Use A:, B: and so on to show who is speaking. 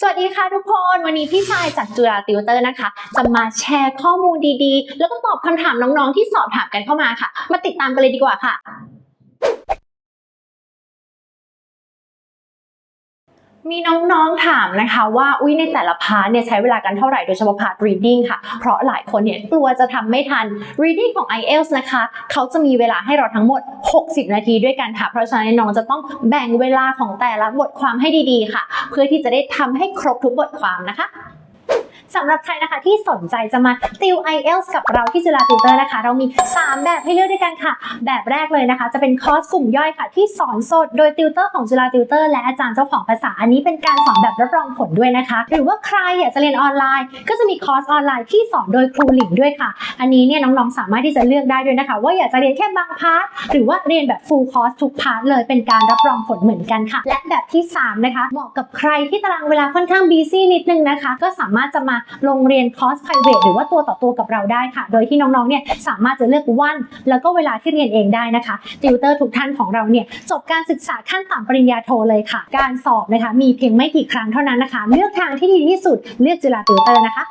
A: สวัสดีค่ะทุกคน วันนี้พี่ชายจากจุฬาติวเตอร์นะคะ จะมาแชร์ข้อมูลดีๆ แล้วก็ตอบคำถามน้องๆที่สอบถามกันเข้ามาค่ะ มาติดตามกันเลยดีกว่าค่ะ มีน้องๆถามนะคะว่าอุ้ยในแต่ละพาร์ทเนี่ยใช้เวลากันเท่าไหร่โดยเฉพาะพาร์ท reading ค่ะ เพราะหลายคนเนี่ยกลัวจะทำไม่ทัน reading ของ IELTS นะคะ เขาจะมีเวลาให้เราทั้งหมด 60 นาทีด้วยกันค่ะ เพราะฉะนั้นน้องจะต้องแบ่งเวลาของแต่ละบทความให้ดีๆค่ะ เพื่อที่จะได้ทำให้ครบทุกบทความนะคะ สำหรับใครนะคะที่สนใจจะมาติว IELTS กับเราที่จุฬาติวเตอร์นะคะ เรามี 3 แบบให้เลือกด้วยกันค่ะ แบบแรกเลยนะคะ จะเป็นคอร์สกลุ่มย่อยค่ะ ที่สอนสดโดยติวเตอร์ของจุฬาติวเตอร์และอาจารย์เจ้าของภาษาอันนี้เป็นการสอนแบบรับรองผลด้วยนะคะ หรือว่าใครอยากจะเรียนออนไลน์ ก็จะมีคอร์สออนไลน์ที่สอนโดยครูหลิงด้วยค่ะ อันนี้เนี่ยน้องๆสามารถที่จะเลือกได้ด้วยนะคะ ว่าอยากจะเรียนแค่บางพาร์ทหรือว่าเรียนแบบ full course ทุกพาร์ทเลยเป็นการรับรองผลเหมือนกันค่ะ และแบบที่ 3 นะคะเหมาะกับใครที่ตารางเวลาค่อนข้าง busy นิดนึงนะคะ ก็สามารถจะมาลงเรียนคอร์ส private หรือว่าตัวต่อตัวกับเราได้ค่ะ โดยที่น้องๆเนี่ยสามารถจะเลือกวันแล้วก็เวลาที่เรียนเองได้นะคะติวเตอร์ทุกท่านของเราเนี่ยจบการศึกษาขั้นต่ำปริญญาโทเลยค่ะ การสอบนะคะมีเพียงไม่กี่ครั้งเท่านั้นนะคะ เลือกทางที่ดีที่สุดเลือกจุฬาติวเตอร์นะคะ